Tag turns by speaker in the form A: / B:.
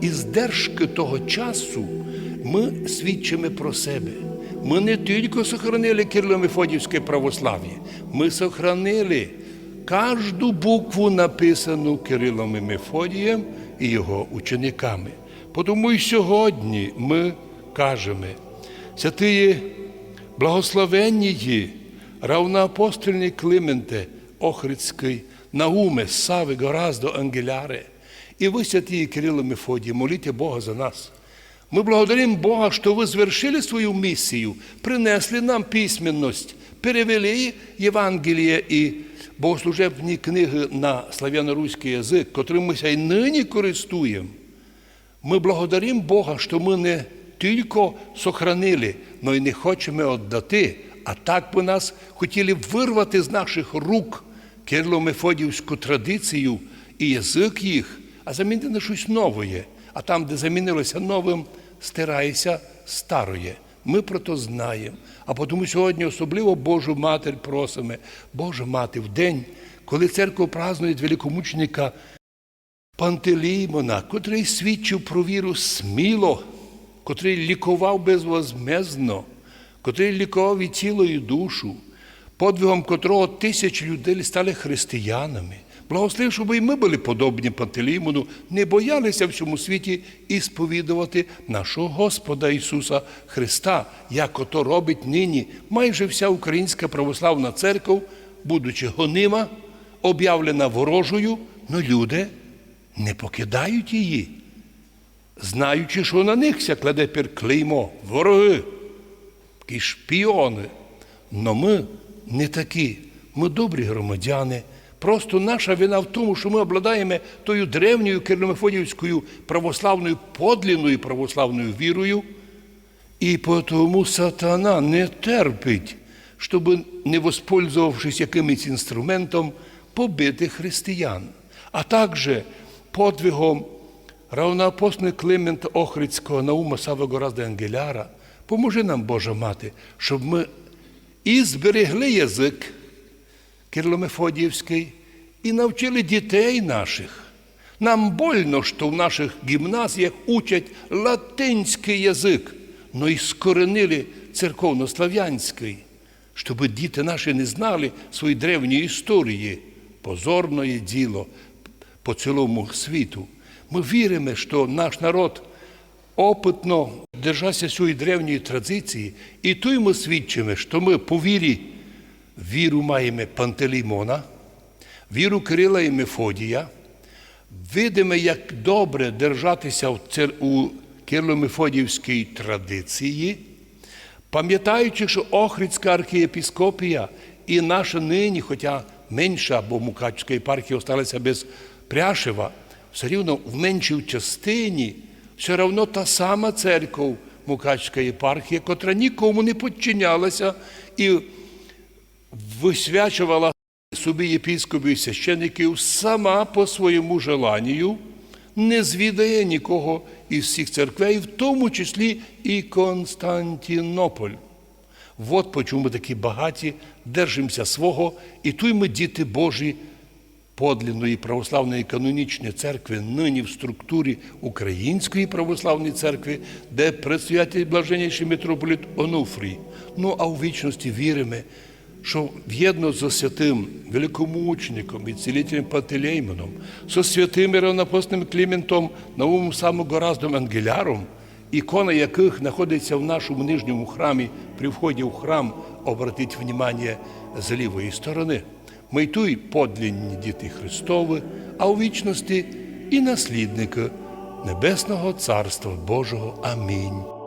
A: Із держки того часу ми свідчимо про себе. Ми не тільки сохранили Кирло-Мефодіївське православ'я, ми сохранили кожну букву, написану Кирилом і Мефодієм і його учениками. Тому і сьогодні ми кажемо, святиє благословенні равноапостольний Клименте Охридський, Науме, Сави, Гораздо, Ангеляре, и вы, святые Кирилл и Мефодий, молите Бога за нас. Мы благодарим Бога, что вы завершили свою миссию, принесли нам письменность, перевели Євангеліє і богослужебні книги на славяно-руський язик, котрим ми й нині користуємо. Ми благодаримо Бога, що ми не тільки сохранили, но й не хочемо віддати, а так би нас хотіли вирвати з наших рук кирло-мефодіївську традицію і язик їх, а замінити на щось нове. А там, де замінилося новим, стирається староє. Ми про то знаємо. А тому сьогодні особливо Божу Матір просимо, Божа Мати, в день, коли церква празднує великомученика Пантелеймона, котрий свідчив про віру сміло, котрий лікував безвозмездно, котрий лікував і тіло, і душу, подвигом котрого тисячі людей стали християнами. Благословив, щоб і ми були подобні Пантелеймону, не боялися в цьому світі і сповідувати нашого Господа Ісуса Христа, як ото робить нині майже вся Українська православна церква, будучи гонима, об'явлена ворожою, но люди не покидають її, знаючи, що на них ся кладе клеймо, вороги, такі шпіони. Но ми не такі, ми добрі громадяни. Просто наша вина в тому, що ми обладаємо тою древньою кирломефодіївською православною подлінною православною вірою, і тому сатана не терпить, щоб, не воспользувавшись якимось інструментом, побити християн. А також подвигом равноапостольного Климента Охридського Наума Савогоразда Ангеляра, поможи нам, Божа Мати, щоб ми і зберегли язик Кирло-Мефодіївський і навчили дітей наших. Нам больно, що в наших гімназіях учать латинський язик, но й скоренили церковнослав'янський, щоб діти наші не знали своєї древньої історії, позорне діло по цілому світу. Ми віримо, що наш народ опитно держався цієї древньої традиції, і той ми свідчимо, що ми по вірі віру маємо Пантелеймона, віру Кирила і Мефодія, видимо, як добре держатися у Кирло-Мефодіївській традиції, пам'ятаючи, що Охридська архієпіскопія і наша нині, хоча менша, бо Мукачська єпархія осталася без Пряшева, все рівно в меншій частині все одно та сама церква Мукачська єпархія, котра нікому не підчинялася і висвячувала собі єпіскопів і священиків сама по своєму желанню, не звідає нікого із всіх церквей, в тому числі і Константинополь. От по чому ми такі багаті, держимося свого, і ми діти Божі подлинної православної канонічної церкви, нині в структурі Української православної церкви, де предстоятель блаженніший митрополіт Онуфрій. Ну а у вічності віримо, що в'єдно з святим великомучеником і цілителем Пантелеймоном, со святим равнопосним Кліментом, Наумом Самогораздом Ангеляром, ікона яких знаходиться в нашому нижньому храмі при вході в храм, обратіть внимание з лівої сторони. Ми й туй подлінні діти Христові, а у вічності і наслідники Небесного Царства Божого. Амінь.